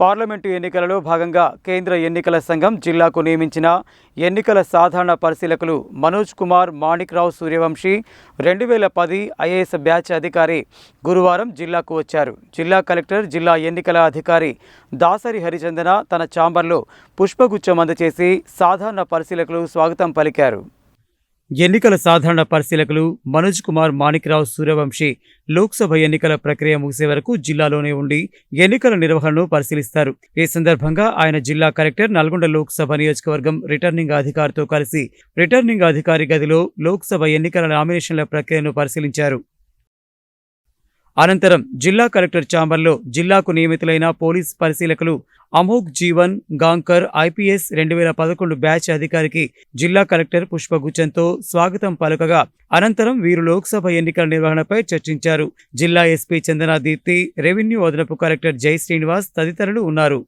Parliament ఎన్నికలలో భాగంగా కేంద్ర ఎన్నికల సంఘం జిల్లాకు నియమించిన ఎన్నికల సాధారణ పరిశీలకులు మనోజ్ కుమార్ మాణిక్రావు సూర్యవంశీ రెండు వేల పది ఐఏఎస్ బ్యాచ్ అధికారి గురువారం జిల్లాకు వచ్చారు. జిల్లా కలెక్టర్ జిల్లా ఎన్నికల అధికారి దాసరి హరిచందన తన ఛాంబర్లో పుష్పగుచ్చం అందచేసి సాధారణ పరిశీలకులు స్వాగతం పలికారు. ఎన్నికల సాధారణ పరిశీలకులు మనోజ్ కుమార్ మాణిక్రావు సూర్యవంశీ లోక్సభ ఎన్నికల ప్రక్రియ ముగిసే వరకు జిల్లాలోనే ఉండి ఎన్నికల నిర్వహణను పరిశీలిస్తారు. ఈ సందర్భంగా ఆయన జిల్లా కలెక్టర్ నల్గొండ లోక్సభ నియోజకవర్గం రిటర్నింగ్ అధికారితో కలిసి రిటర్నింగ్ అధికారి గదిలో లోక్సభ ఎన్నికల నామినేషన్ల ప్రక్రియను పరిశీలించారు. అనంతరం జిల్లా కలెక్టర్ ఛాంబర్లో జిల్లాకు నియమితులైన పోలీస్ పరిశీలకులు అమోఘ్ జీవన్ గాంకర్ ఐపీఎస్ రెండు వేల పదకొండు బ్యాచ్ అధికారికి జిల్లా కలెక్టర్ పుష్పగుచ్చంతో స్వాగతం పలుకగా అనంతరం వీరు లోక్సభ ఎన్నికల నిర్వహణపై చర్చించారు. జిల్లా ఎస్పీ చందనా దీప్తి రెవెన్యూ అదనపు కలెక్టర్ జై శ్రీనివాస్ తదితరులు ఉన్నారు.